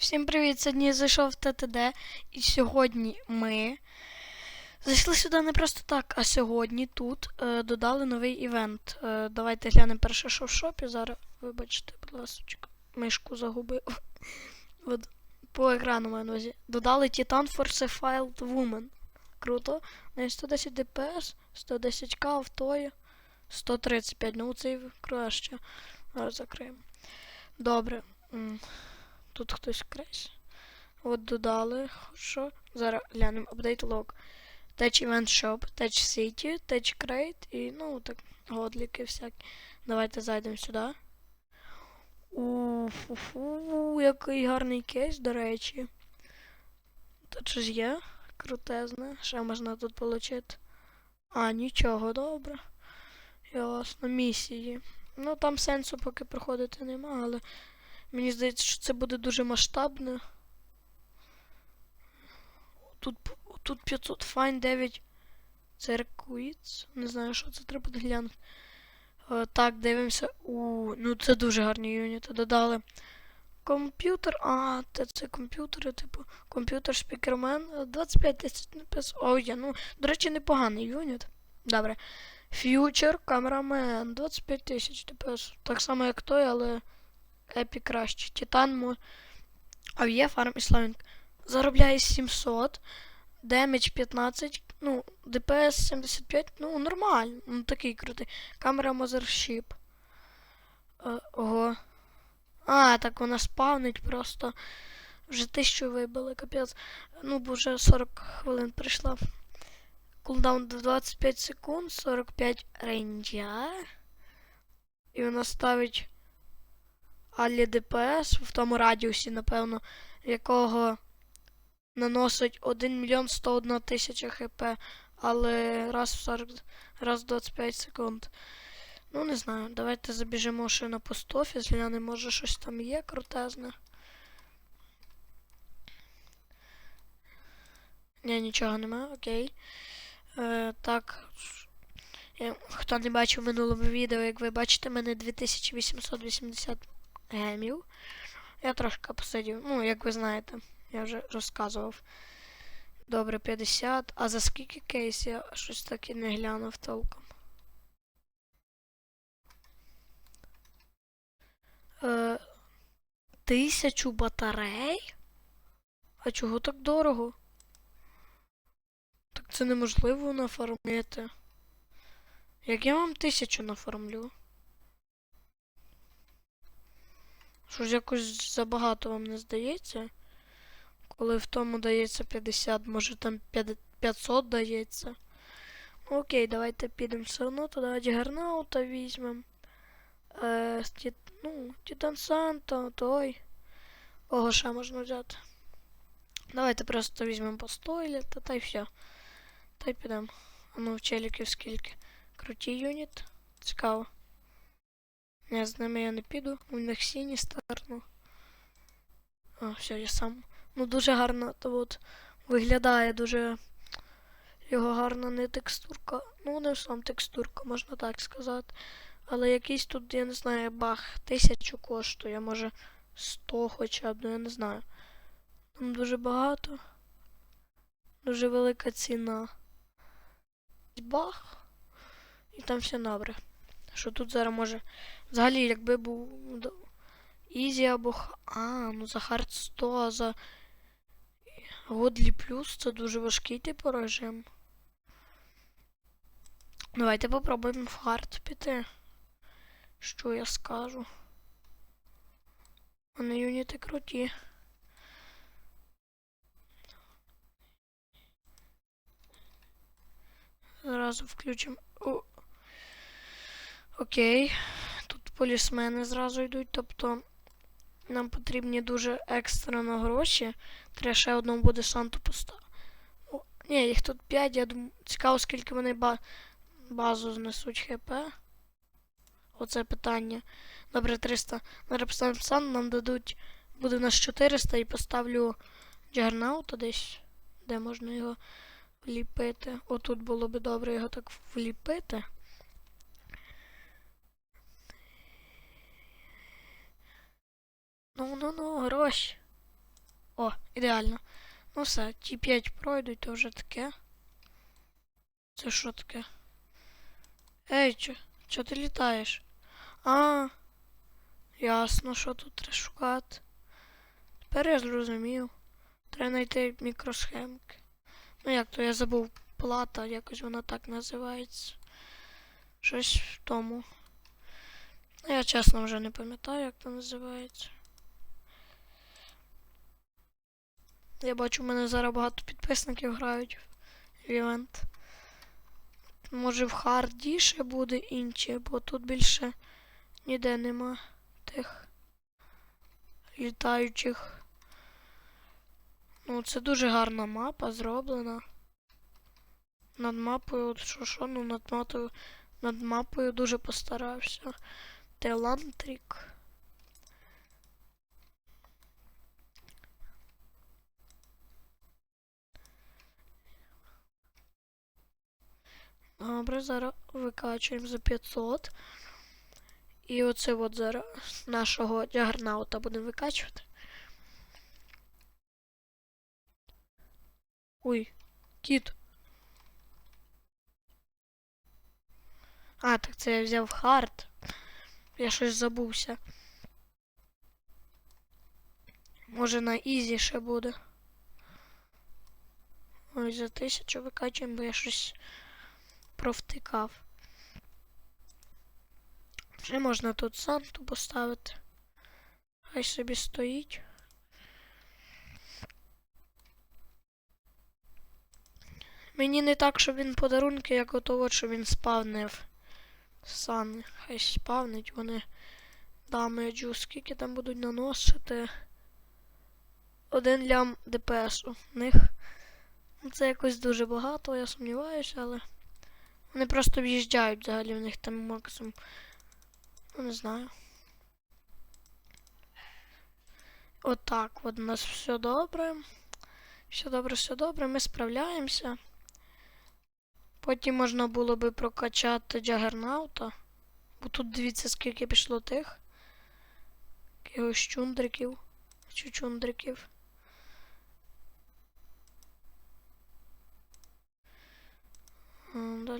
Всім привіт! Сьогодні зайшов в ТТД, і сьогодні ми зайшли сюди не просто так, а сьогодні тут е, додали новий івент. Е, давайте глянемо перше, що в шопі. Зараз, вибачте, будь ласка, мишку загубив. От, по екрану маю на увазі. Додали Titan Force Woman. Круто. На 110 ДПС, 110к автої, 135. Ну, цей краще. Зараз закриємо. Добре. Тут хтось кресь. От додали. Що? Зараз глянемо. Update log. Touch Event Shop, Touch City, Touch Crate і, ну, так, годліки всякі. Давайте зайдемо сюди. Уфу, який гарний кейс, до речі. Тут щось є. Крутезне. Ще можна тут отримати. А, нічого, добре. Ясно, місії. Ну, там сенсу поки проходити нема, але Мені здається, що це буде дуже масштабно. Тут, тут 500 файн 9 церквіц. Не знаю, що це треба глянути. Е, так, дивимося. У, ну це дуже гарні юніти. Додали. Комп'ютер. А, це, це комп'ютери, типу, комп'ютер спікермен. 25 тисяч. Ой, я, ну, до речі, непоганий юніт. Добре. Фьючер, камерамен. 25 тисяч ДПС. Так само, як той, але. Епі краще. Титан мо... А є фарм Іславінг. Заробляє 700. Демедж 15. Ну, ДПС 75. Ну, нормально. Ну, такий крутий. Камера. Е, ого. А, так вона спавнить просто. Вже тисячу вибили, капець. Ну, бо вже 40 хвилин прийшла. Кулдаун 25 секунд, 45 рейнджа. І вона ставить Алі ДПС в тому радіусі, напевно, якого наносить 1 мільйон 101 тисяча хп, але раз в 40, раз в 25 секунд. Ну, не знаю, давайте забіжимо ще на постофіс, глянемо, може щось там є крутезне. Ні, нічого немає, окей. Е, так. Хто не бачив в минулому відео, як ви бачите, мене 2880 гемів. Я трошки посидів. Ну, як ви знаєте, я вже розказував. Добре, 50. А за скільки кейс я щось таке не глянув толком. Е, Тисячу батарей? А чого так дорого? Так це неможливо нафармити. Як я вам тисячу нафармлю? Що ж якось забагато вам не здається? Коли в тому дається 50, може там 500 дається. Ну, окей, давайте підемо все одно туди Джигернаута візьмемо. Е, ну, Титан Санта, той. Кого ще можна взяти? Давайте просто візьмемо по стойлі, та та й все. Та й підемо. А ну, челіків скільки. Круті юніт. Цікаво. Ні, з ними я не піду. У них сіні старно. А, все, я сам. Ну дуже гарно то от виглядає дуже. Його гарна не текстурка. Ну, не сам текстурка, можна так сказати. Але якийсь тут, я не знаю, баг, тисячу коштує, може 100 хоча б, ну я не знаю. Там дуже багато. Дуже велика ціна. Баг. І там все добре. Що тут зараз може. Взагалі, якби був Ізі або. А, ну за хард 100, а за Годлі плюс це дуже важкий типу режим. Давайте попробуємо в хард піти. Що я скажу? Вони юніти круті. Зразу включимо. Окей. Полісмени зразу йдуть, тобто нам потрібні дуже екстрено гроші. Треба ще одному буде Санту поставити. Ні, їх тут 5, я думаю, цікаво, скільки вони ба базу знесуть ХП. Оце питання. Добре, 300. Зараз поставимо сан, нам дадуть. Буде в нас 400 і поставлю Джагернаута десь, де можна його вліпити. Отут було би добре його так вліпити. Ну, ну, ну, гроші. О, Ідеально. Ну все, ті 5 пройдуть, то вже таке. Це що таке? Ей, чо, чо ти літаєш? А, ясно, що тут треба шукати. Тепер я зрозумів. Треба знайти мікросхемки. Ну як то я забув плата, якось вона так називається. Щось в тому. Ну, я чесно вже не пам'ятаю, як це називається. Я бачу, у мене зараз багато підписників грають в івент. Може в харді ще буде інші, бо тут більше ніде нема тих літаючих. Ну, це дуже гарна мапа зроблена. Над мапою, от що що, ну над мапою, над мапою дуже постарався. Телантрік. Добре, зараз викачуємо за 500. І оце от зараз нашого джагернаута будемо викачувати. Ой, кіт. А, так це я взяв хард. Я щось забувся. Може на ізі ще буде. Ой, за тисячу викачуємо, бо я щось провтикав. Ще можна тут санту поставити. Хай собі стоїть. Мені не так, щоб він подарунки, як ото от, щоб він спавнив. Сан, хай спавнить вони дамеджу, скільки там будуть наносити. Один лям ДПСу в них. Це якось дуже багато, я сумніваюся, але. Вони просто в'їжджають взагалі, в них там максимум. Ну, не знаю. Отак, от у нас все добре. Все добре, все добре, ми справляємося. Потім можна було би прокачати Джагернаута. Бо тут дивіться, скільки пішло тих. Якихось чундриків. Чи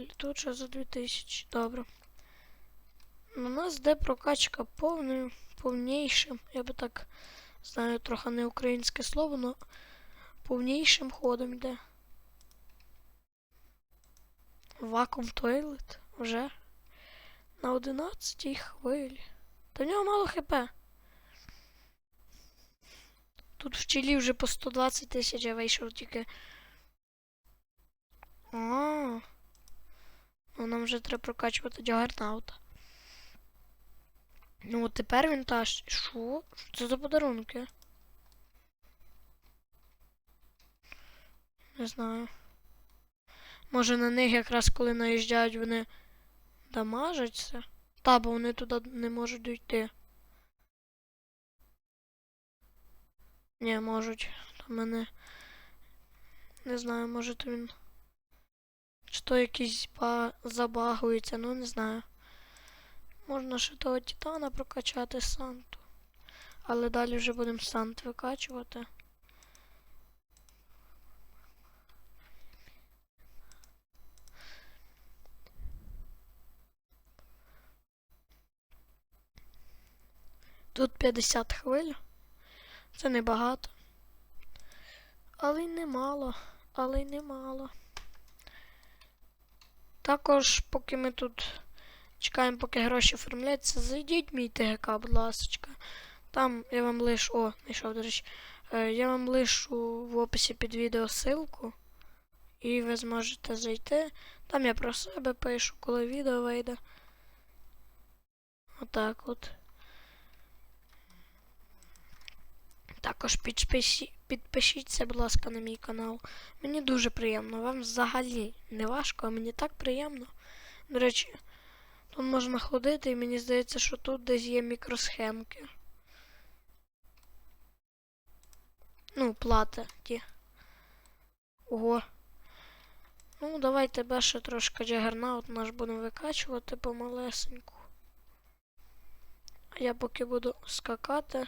А, ще за 2000. Добре. У нас де прокачка повною, повнішим. Я би так знаю трохи не українське слово, але повнішим ходом йде. Вакуум тойлет вже на 11 хвилі. Та в нього мало хп. Тут в чилі вже по 120 тисяч я вийшов тільки. А, ну нам вже треба прокачувати джагернаута. Ну от тепер він та що? Що це за подарунки? Не знаю. Може на них якраз коли наїжджають вони дамажаться? Та, бо вони туди не можуть дійти. Ні, можуть. Та мене. Не знаю, може то він. Чи то якийсь ба... забагується, ну не знаю. Можна ще того Титана прокачати Санту. Але далі вже будемо Сант викачувати. Тут 50 хвиль. Це небагато. Але й немало. Але й немало. Також, поки ми тут чекаємо, поки гроші оформляться, зайдіть в мій ТГК, будь ласка. Там я вам лишу. О, знайшов, до речі. Е, Я вам лишу в описі під відео ссылку. І ви зможете зайти. Там я про себе пишу, коли відео вийде. Отак от. Також підпиші... підпишіться, будь ласка, на мій канал. Мені дуже приємно. Вам взагалі не важко, а мені так приємно. До речі, тут можна ходити і мені здається, що тут десь є мікросхемки. Ну, плати ті. Ого. Ну, давай тебе ще трошки джагернаут наш будемо викачувати помалесеньку. А я поки буду скакати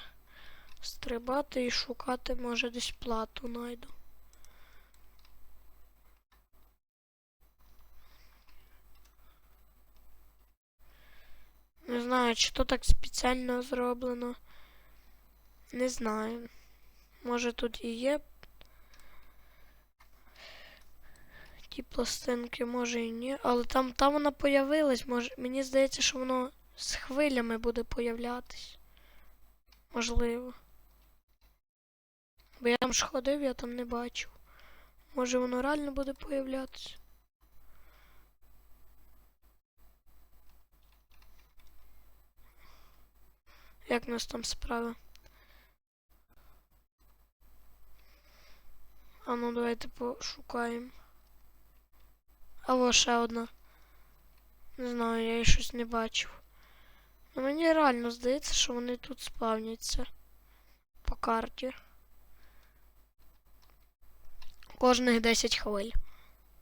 Стрибати і шукати, може, десь плату найду. Не знаю, чи то так спеціально зроблено. Не знаю. Може тут і є. Ті пластинки, може і ні. Але там, там вона появилась. Може, мені здається, що воно з хвилями буде появлятись. Можливо. Бо я там ж ходив, я там не бачив. Може воно реально буде появлятись. Як у нас там справи? А ну давайте пошукаємо. Алло, ще одна. Не знаю, я її щось не бачив. Ну мені реально здається, що вони тут спавняться. По карті. Кожних 10 хвиль.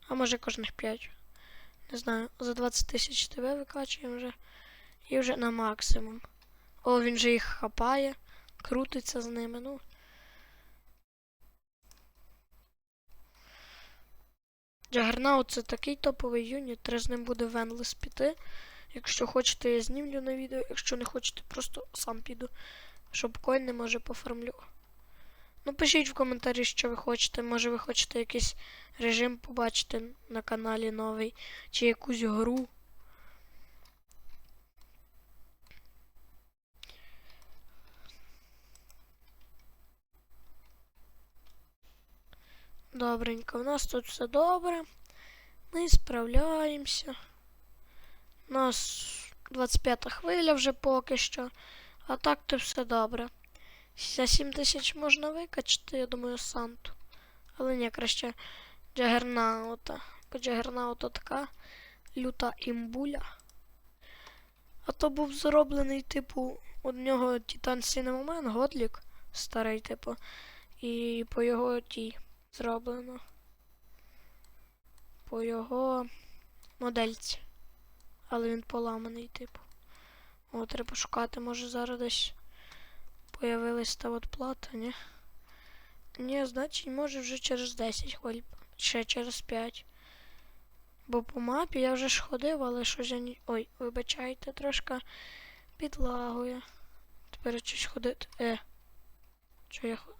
А може кожних 5. Не знаю. За 20 тисяч ТВ викачуємо вже. І вже на максимум. О, він же їх хапає, крутиться з ними, ну. Джагернаут це такий топовий юніт, треба з ним буде Венлес піти. Якщо хочете, я знімлю на відео, якщо не хочете, просто сам піду. Щоб коїни, може, пофармлю. Ну, пишіть в коментарі, що ви хочете. Може ви хочете якийсь режим побачити на каналі новий, чи якусь гру. Добренько, у нас тут все добре. Ми справляємося. У нас 25 хвиля вже поки що. А так то все добре. За 7 тисяч можна викачати, я думаю, Санту. Але ні, краще Джагернаута. Бо Джагернаута така люта імбуля. А то був зроблений, типу, у нього Титан Сінемомен, Годлік, старий, типу. І по його тій зроблено. По його модельці. Але він поламаний, типу. О, треба шукати, може зараз десь появилась та от плата, ні? Ні, значить, може вже через 10 хвиль, ще через 5. Бо по мапі я вже ж ходив, але щось я ні... Ой, вибачайте, трошки підлагує. Тепер щось ходити. Е. Що я ход...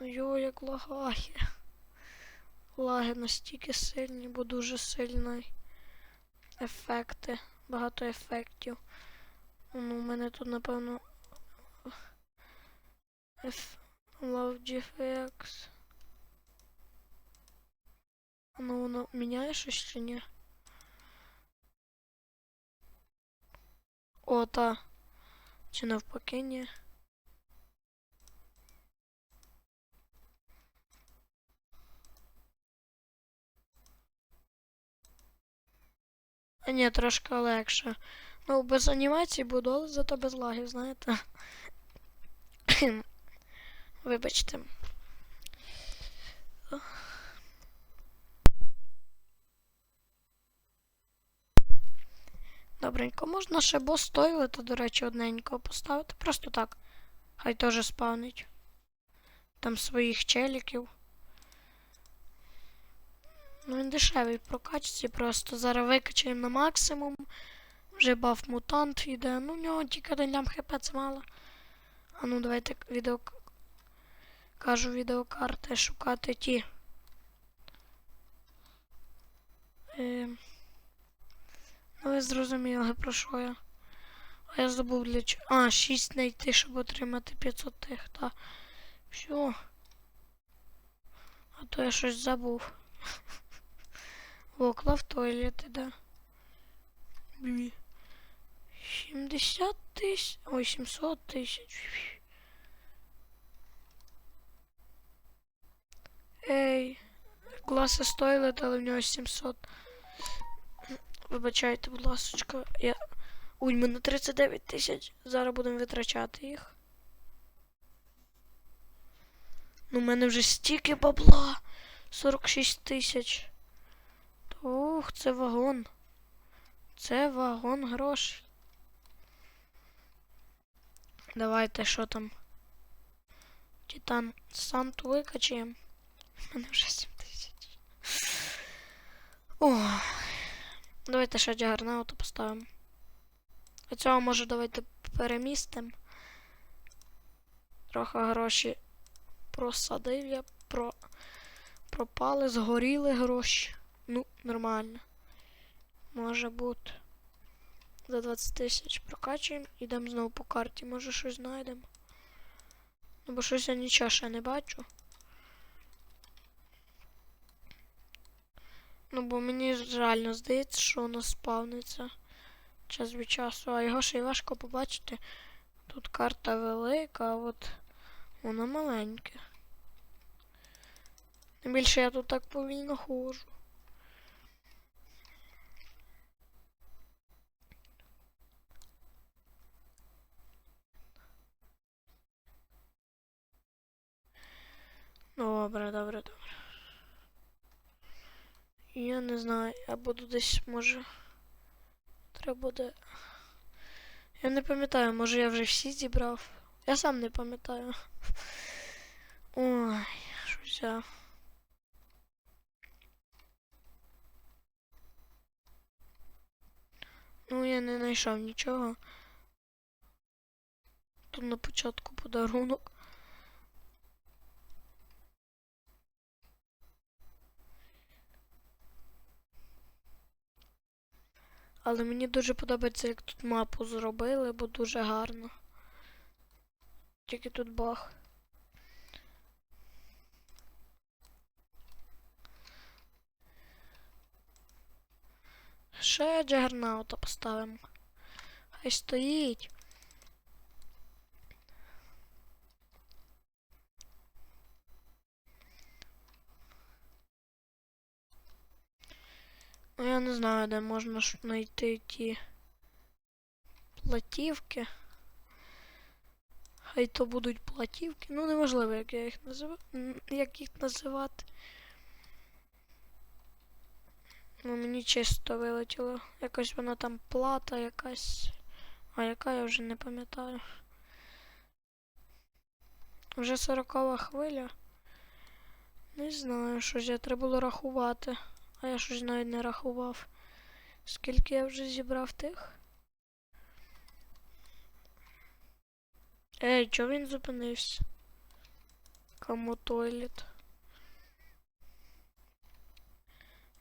Йо, як лагає. Лаги настільки сильні, бо дуже сильний ефекти. Багато ефектів. Ну, у мене тут, напевно. F... Love GFX. Ну, воно міняє щось ні? О, та. Чи навпаки ні? А ні, трошки легше. Ну, без анімації буду, але зато без лагів, знаєте. Вибачте. Добренько, можна ще бос стойлити, до речі, одненько поставити. Просто так. Хай теж спавнить. Там своїх челіків. Ну він дешевий в прокачці, просто зараз викачаємо на максимум. Вже баф мутант йде. Ну, у нього тільки один лям хп це мало. А ну давайте відео. Кажу відеокарти шукати ті. Е... Ну ви зрозуміли про що я. А я забув для чого. А, 6 знайти, щоб отримати 500 тих, та. Все. А то я щось забув. О, клав туалети, да. 70 тисяч. Ой, 700 тисяч. Ей. Класи стоїлет, але в нього 700. Вибачайте, будь ласочка. Я... Ой, в мене 39 тисяч. Зараз будемо витрачати їх. Ну, в мене вже стільки бабла. 46 тисяч. Ух, це вагон. Це вагон грошей. Давайте що там? Титан Санту викачаємо. У мене вже 7 тисяч. О, давайте ще джагернауту поставимо. А цього може давайте перемістимо. Трохи гроші просадив я, про... пропали, згоріли гроші. Ну, нормально. Може бути. За 20 тисяч прокачуємо, ідемо знову по карті, може щось знайдемо. Ну, бо щось я нічого ще не бачу. Ну, бо мені реально здається, що воно спавниться час від часу, а його ще й важко побачити. Тут карта велика, а от воно маленьке. Тим більше я тут так повільно ходжу. Добре, добре, добре. Я не знаю, я буду десь, може. Треба буде. Я не пам'ятаю, може я вже всі зібрав. Я сам не пам'ятаю. Ой, щось я. Ну, я не знайшов нічого. Тут на початку подарунок. Але мені дуже подобається, як тут мапу зробили, бо дуже гарно. Тільки тут баг. Ще джагернаута поставимо. Хай стоїть. Ну я не знаю, де можна знайти ті платівки. Хай то будуть платівки. Ну неважливо, як я їх називаю. Як їх називати. Ну мені чисто вилетіло. Якось вона там плата якась. А яка я вже не пам'ятаю. Вже сорокова хвиля. Не знаю, що ж я треба було рахувати. А я щось навіть не рахував. Скільки я вже зібрав тих? Ей, чого він зупинився? Кому тойлет?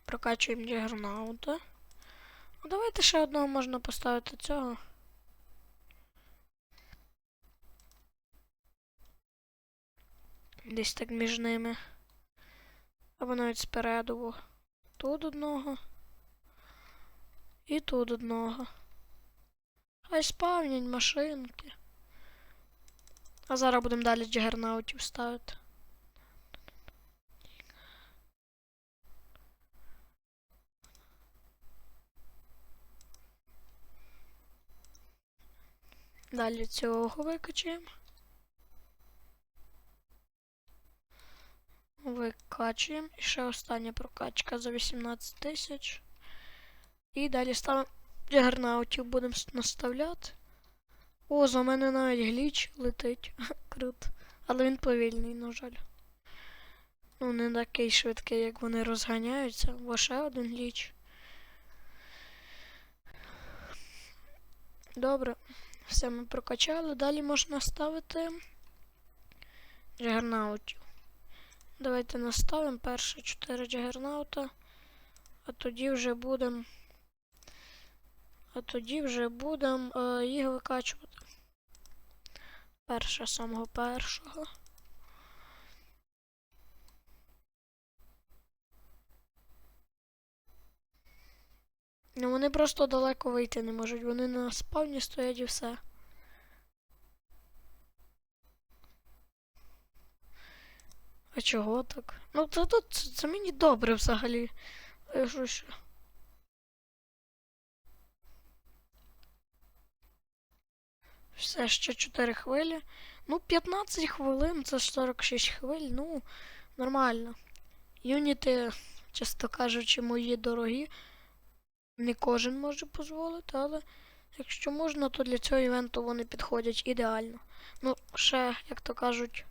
Прокачуємо дігернаута. Ну, давайте ще одного можна поставити цього. Десь так між ними. Або навіть спереду. Тут одного. І тут одного. Хай спавнять машинки. А зараз будемо далі джигернаутів ставити. Далі цього викачаємо. Викачуємо. І ще остання прокачка за 18 тисяч. І далі ставимо джагернаутів будемо наставляти. О, за мене навіть гліч летить. Круто. Але він повільний, на жаль. Ну, не такий швидкий, як вони розганяються. Бо ще один гліч. Добре. Все ми прокачали. Далі можна ставити джагернаутів. Давайте наставимо перше 4 джагернаута. А тоді вже будемо. А тоді вже будемо е, їх викачувати. Перше самого першого. Ну вони просто далеко вийти не можуть. Вони на спавні стоять і все. А чого так? Ну це тут це, це мені добре взагалі. Я що ще? Все, ще 4 хвилі. Ну, 15 хвилин, це ж 46 хвиль, ну, нормально. Юніти, чесно кажучи, мої дорогі. Не кожен може дозволити, але якщо можна, то для цього івенту вони підходять ідеально. Ну, ще, як то кажуть,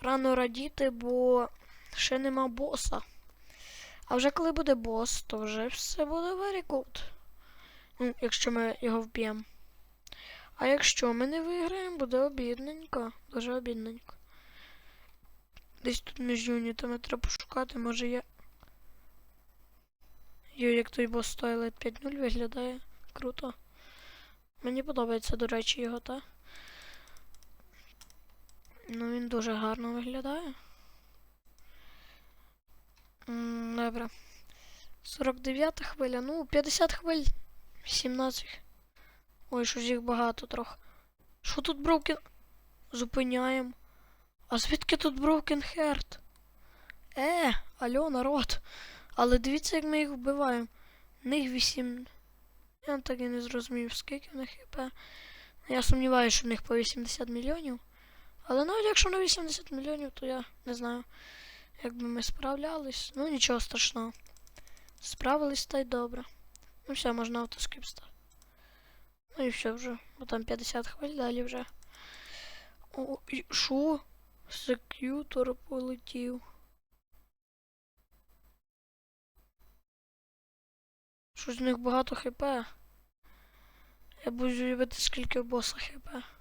рано радіти, бо ще нема боса. А вже коли буде бос, то вже все буде very good. Ну, якщо ми його вб'ємо. А якщо ми не виграємо, буде обідненько. Дуже обідненько. Десь тут між юнітами треба пошукати, може є. Йо, як той бос стоїлет 5-0 виглядає. Круто. Мені подобається, до речі, його, та. Ну, він дуже гарно виглядає. Добре. 49 хвиля. Ну, 50 хвиль. 17. Ой, щось їх багато трохи. Що тут Броукен? Зупиняємо. А звідки тут Broken Heart? Е, алло, народ. Але дивіться, як ми їх вбиваємо. Них 8. Я так і не зрозумів, скільки в них хп. Я сумніваюся, що в них по 80 мільйонів. Але навіть якщо на 80 мільйонів, то я не знаю, як би ми справлялись. Ну нічого страшного. Справились та й добре. Ну все, можна автоскіп ставити. Ну і все вже. Бо там 50 хвиль далі вже. О, і що? Сек'ютор полетів. Щось з них багато хп. Я буду любити скільки у боса хп.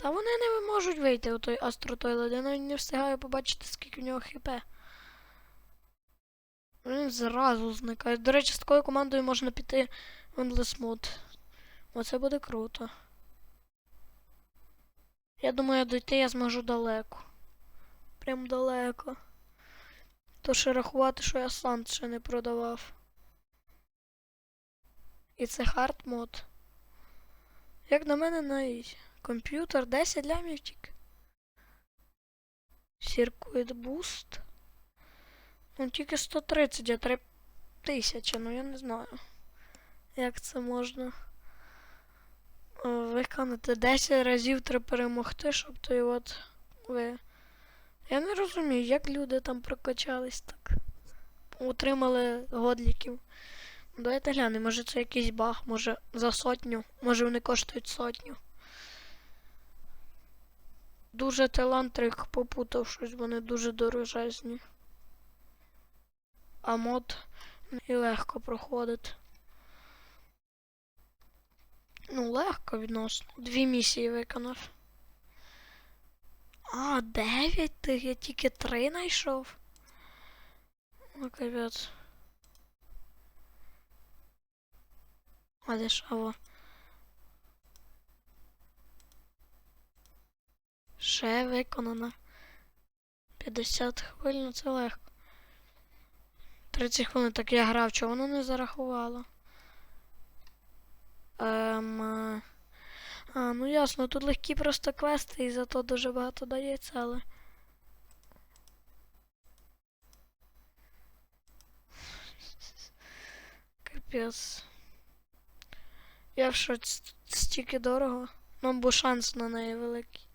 Та вони не можуть вийти у той астротойлет. Я навіть не встигаю побачити, скільки в нього хп. Він зразу зникає. До речі, з такою командою можна піти в Endless Mode. Оце буде круто. Я думаю, дойти я зможу далеко. Прям далеко. То ще рахувати, що я сам ще не продавав. І це хард мод. Як на мене навіть. Комп'ютер 10 лямів тільки. Circuit Boost. Ну тільки 130, а 3000, ну я не знаю. Як це можна е, виконати 10 разів треба перемогти, щоб той от ви. Я не розумію, як люди там прокачались так. Утримали годліків. Давайте глянемо, може це якийсь баг, може за сотню, може вони коштують сотню. Дуже талантрик попутав щось, вони дуже дорожезні. А мод і легко проходить. Ну, легко відносно. Дві місії виконав. А, дев'ять тих, я тільки три знайшов. Ну, капець. А де ж Ще виконано. 50 хвиль, ну це легко. 30 хвилин так я грав, чого воно не зарахувало? Ем. е, А, ну ясно, тут легкі просто квести і зато дуже багато дається, але. Капець. Я в шоці стільки дорого. Ну, бо шанс на неї великий.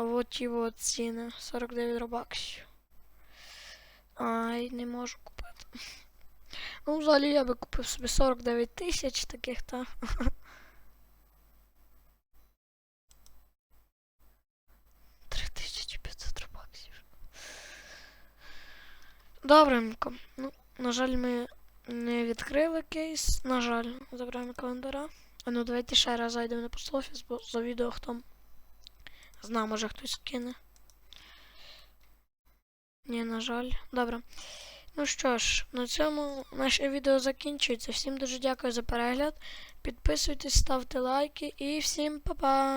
А от і от ціни. 49 робаксів. Ай, не можу купити. Ну, взагалі я би купив собі 49 тисяч таких, та. Три тисячі 500. Добренько. Ну, на жаль, ми не відкрили кейс. На жаль, забираємо календара. А ну давайте ще раз зайдемо на постофіс, бо за відео хто зна, може хтось кине. Ні, на жаль. Добре. Ну що ж, на цьому наше відео закінчується. Всім дуже дякую за перегляд. Підписуйтесь, ставте лайки і всім па-па!